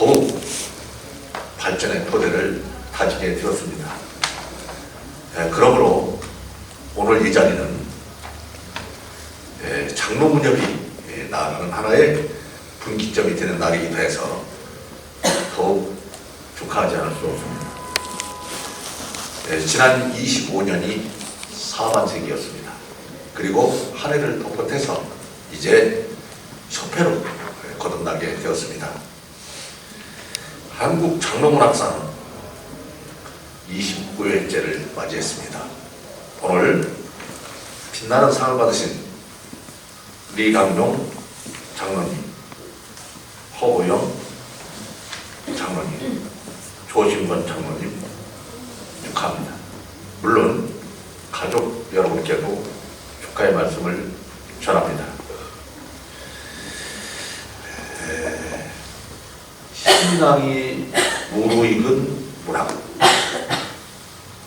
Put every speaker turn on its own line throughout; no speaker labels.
더욱 발전의 토대를 다지게 되었습니다. 예, 그러므로 오늘 이 자리는 예, 장로 문협이 예, 나아가는 하나의 분기점이 되는 날이기도 해서 더욱 축하하지 않을 수 없습니다. 예, 지난 25년이 사반세기였습니다. 그리고 한 해를 덧붙여서 이제 협회로 거듭나게 되었습니다. 한국 장로문학사는 29회째를 맞이했습니다. 오늘 빛나는 상을 받으신 리강용 장로님, 허보영 장로님, 조신권 장로님 축하합니다. 물론 가족 여러분께도 축하의 말씀을 전합니다. 에, 신앙이 무르익은 문학,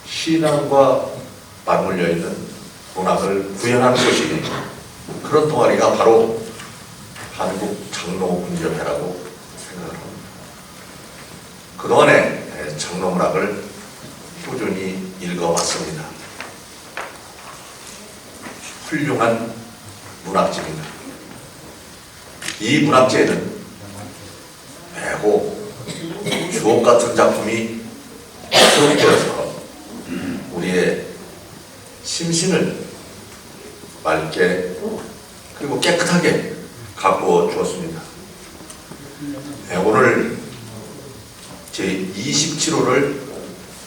신앙과 맞물려 있는 문학을 구현하는 것이 그런 동아리가 바로 한국 장로문협회라고 생각을 합니다. 그동안에 장로문학을 꾸준히 읽어왔습니다. 훌륭한 문학집입니다. 이 문학제에는 매고 주옥 같은 작품이 수록되어서 우리의 심신을 맑게 그리고 깨끗하게 가꾸어 주었습니다. 네, 오늘 제 27호를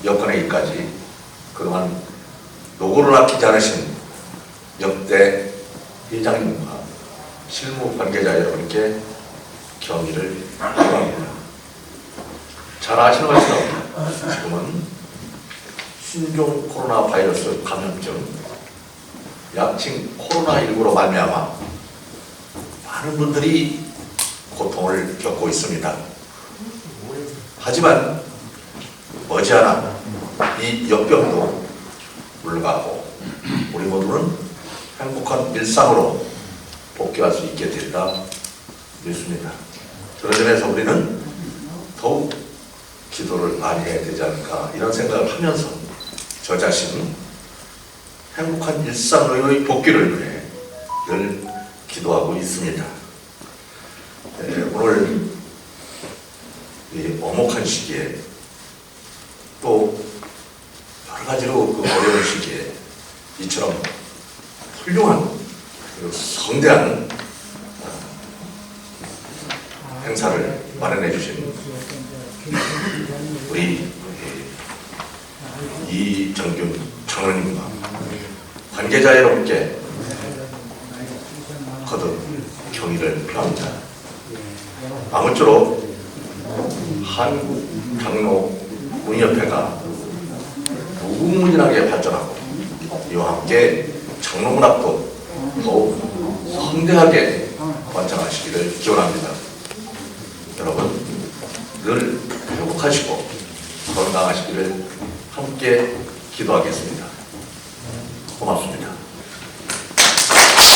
엮어내기까지 그동안 노고를 아끼지 않으신 역대 회장님과 실무 관계자 여러분께 경의를 표합니다. 잘 아시는 것처럼 지금은 신종 코로나 바이러스 감염증, 약칭 코로나19로 말미암아 많은 분들이 고통을 겪고 있습니다. 하지만 머지않아 이 역병도 물러가고 우리 모두는 행복한 일상으로 복귀할 수 있게 된다 믿습니다. 그런 점에서 우리는 더욱 기도를 많이 해야 되지 않을까 이런 생각을 하면서 저 자신은 행복한 일상의 복귀를 위해 늘 기도하고 있습니다. 네, 오늘 이 어목한 시기에 또 여러 가지로 그 어려운 시기에 이처럼 훌륭한 그리고 성대한 어, 행사를 마련해 주신 우리 이정균 장로님과 관계자 여러분께 거듭 경의를 표합니다. 아무쪼록 한국 장로 문협회가 무궁무진하게 발전하고 이와 함께 장로문학도 더욱 성대하게 관장하시기를 기원합니다. 여러분 늘 회복하시고 건강하시기를 함께 기도하겠습니다. 고맙습니다.